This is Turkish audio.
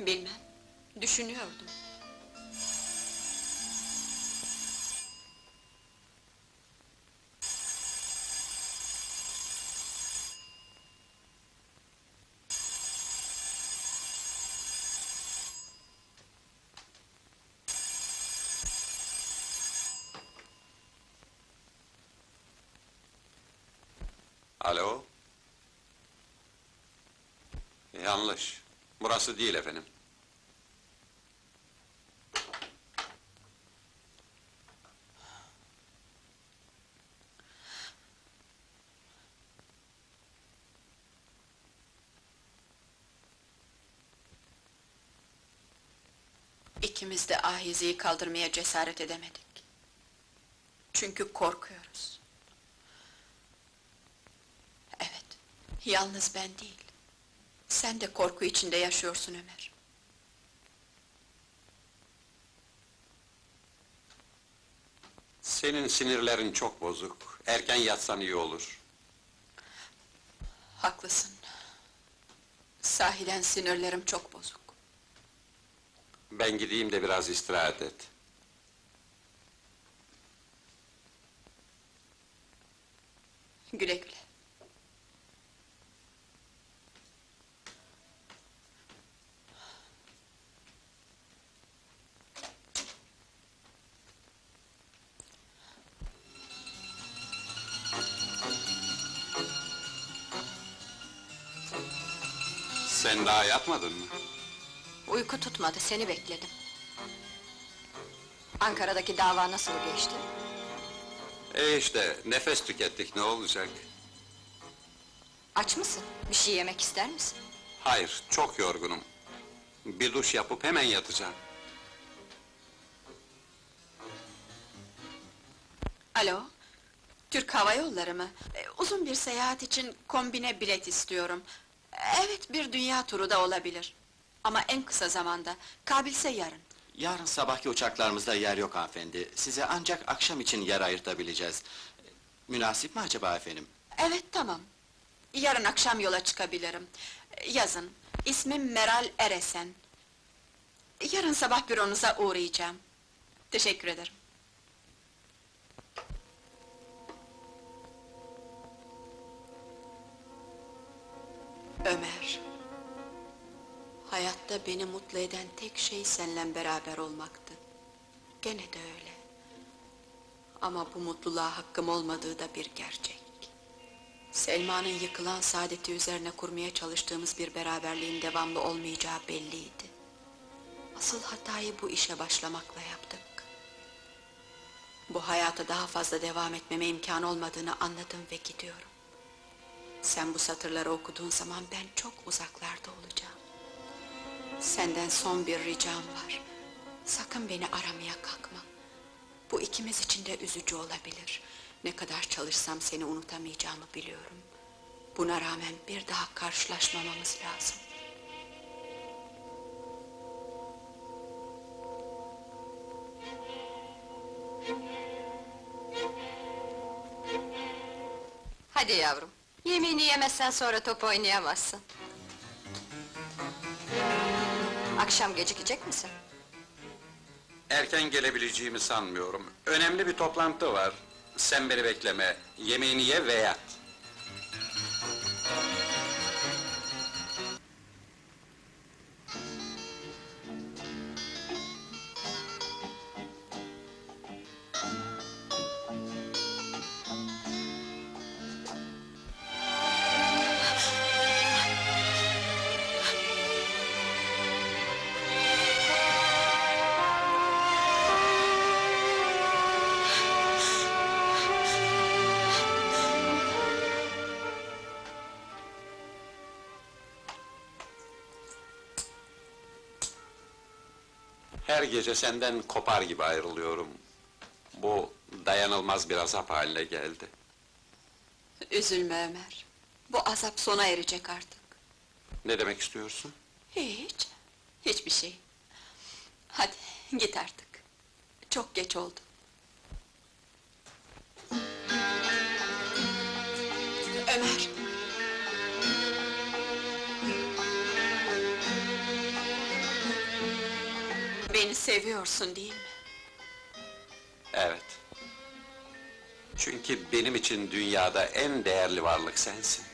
Bilmem, düşünüyordum. Alo? Yanlış. Burası değil efendim. İkimiz de ahizeyi kaldırmaya cesaret edemedik. Çünkü korkuyoruz. Evet, yalnız ben değil. Sen de korku içinde yaşıyorsun Ömer. Senin sinirlerin çok bozuk. Erken yatsan iyi olur. Haklısın. Sahiden sinirlerim çok bozuk. Ben gideyim de biraz istirahat et. Güle güle. Sen daha yatmadın mı? Uyku tutmadı, seni bekledim. Ankara'daki dava nasıl geçti? E işte, nefes tükettik, ne olacak? Aç mısın? Bir şey yemek ister misin? Hayır, çok yorgunum. Bir duş yapıp hemen yatacağım. Alo, Türk Hava Yolları mı? Ee, uzun bir seyahat için kombine bilet istiyorum. Evet, bir dünya turu da olabilir. Ama en kısa zamanda, kabilse yarın. Yarın sabahki uçaklarımızda yer yok hanımefendi. Size ancak akşam için yer ayırtabileceğiz. Münasip mi acaba efendim? Evet, tamam. Yarın akşam yola çıkabilirim. Yazın, ismim Meral Eresen. Yarın sabah büronuza uğrayacağım. Teşekkür ederim. Ömer. Hayatta beni mutlu eden tek şey seninle beraber olmaktı. Gene de öyle. Ama bu mutluluğa hakkım olmadığı da bir gerçek. Selma'nın yıkılan saadeti üzerine kurmaya çalıştığımız bir beraberliğin devamlı olmayacağı belliydi. Asıl hatayı bu işe başlamakla yaptık. Bu hayata daha fazla devam etmeme imkan olmadığını anladım ve gidiyorum. Sen bu satırları okuduğun zaman ben çok uzaklarda olacağım. Senden son bir ricam var. Sakın beni aramaya kalkma. Bu ikimiz için de üzücü olabilir. Ne kadar çalışsam seni unutamayacağımı biliyorum. Buna rağmen bir daha karşılaşmamamız lazım. Hadi yavrum, yemeğini yemezsen sonra top oynayamazsın. Akşam gecikecek misin? Erken gelebileceğimi sanmıyorum. Önemli bir toplantı var. Sen beni bekleme, yemeğini ye ve Her gece senden kopar gibi ayrılıyorum. Bu dayanılmaz bir azap haline geldi. Üzülme Ömer. Bu azap sona erecek artık. Ne demek istiyorsun? Hiç, hiçbir şey. Hadi git artık. Çok geç oldu. Ömer. Beni seviyorsun değil mi? Evet. Çünkü benim için dünyada en değerli varlık sensin.